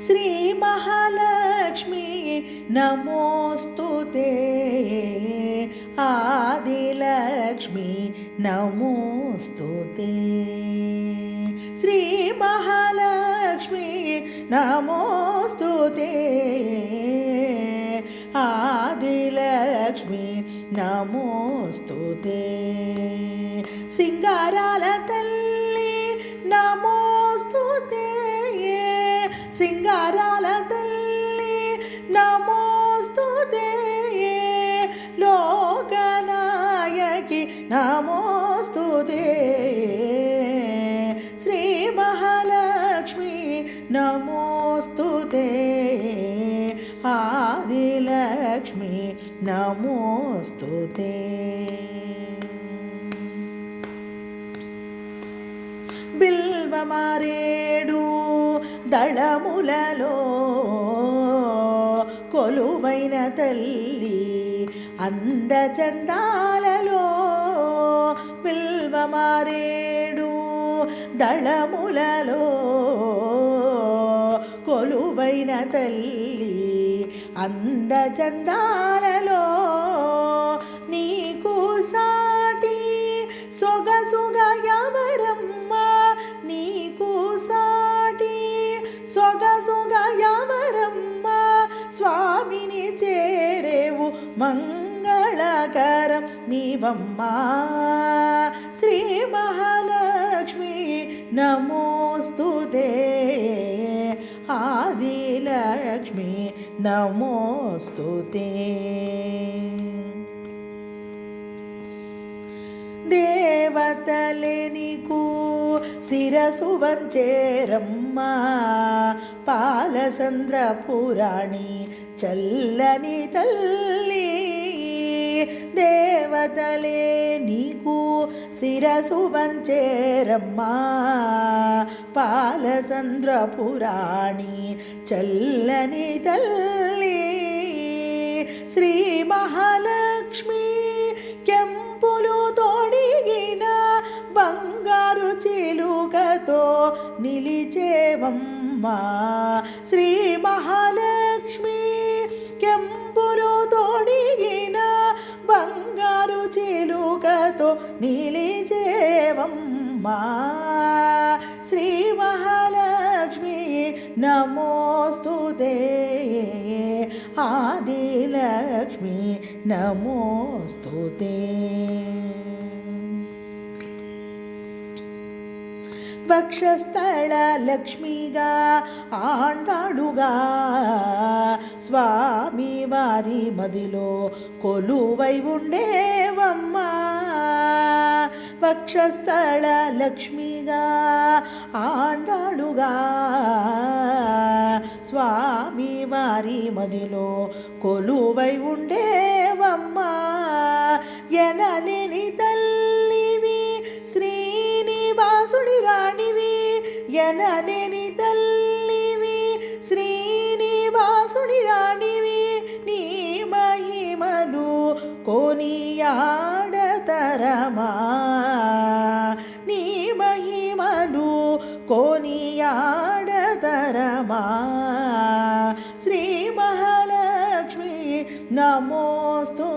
శ్రీ మహాలక్ష్మి నమోస్తు ఆదిలక్ష్మి నమోస్తు శ్రీ మహాలక్ష్మి నమోస్తు ఆదిలక్ష్మి నమోస్తు సింగారాల నమోస్తు శ్రీ మహాలక్ష్మి నమోస్తు ఆదిలక్ష్మి నమోస్తు బిల్వమారేడు దళములలో కొలువైన తల్లి అందచందాలలో మారేడు దళములలో కొలువైన తల్లి అందచందాలలో నీకు సాటి సొగసుగ ఎవరమ్మ నీకు సాటి సొగసుగ ఎవరమ్మ స్వామిని చేరేవు మంగళకరం నీవమ్మా. మహాలక్ష్మి నమోస్తు ఆదిలక్ష్మి నమోస్తు దేవతలే నీకు శిరసు వంచేరమ్మ. పాలచంద్ర పురాణి చల్లని తల్లి. దేవతలే నీకు శిరసు వంచేరమ్మా. పాలచంద్రపురాణి చల్లని తల్లి. శ్రీ మహాలక్ష్మి కెంపులు తొడిగిన బంగారు చిలుకతో నిలిచేవమ్మా. శ్రీ మహాలక్ష్మి చిలుకతో నిలిచేవమ్మా శ్రీ మహాలక్ష్మి నమోస్తుతే ఆదిలక్ష్మి నమోస్తుతే వక్షస్థళ లక్ష్మిగా ఆండాడుగా. స్వామి వారి మదిలో కొలువై ఉండేవమ్మా. వక్షస్థಳ లక్ష్మిగా ఆండాడుగా స్వామి వారి మదిలో కొలువై ఉండేవమ్మా. ఎనలేని తల్లివి శ్రీనివాసుడి రాణివి. ఎనలేని తల్లివి శ్రీనివాసుడి రాణివి. నీ మహిమలు కొనియాడతరమా. కోనియాడతరమా శ్రీ మహాలక్ష్మి నమోస్తు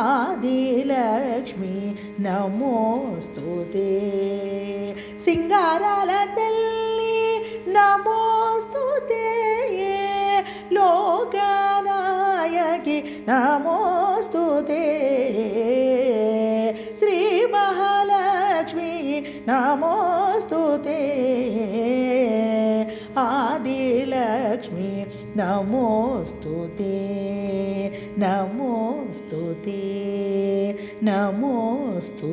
ఆదిలక్ష్మి నమోస్తు సింగారాల తల్లి నమోస్తు లోకనాయకి నమో నమోస్తు ఆదిలక్ష్మి నమోస్తు నమోస్తు నమోస్తు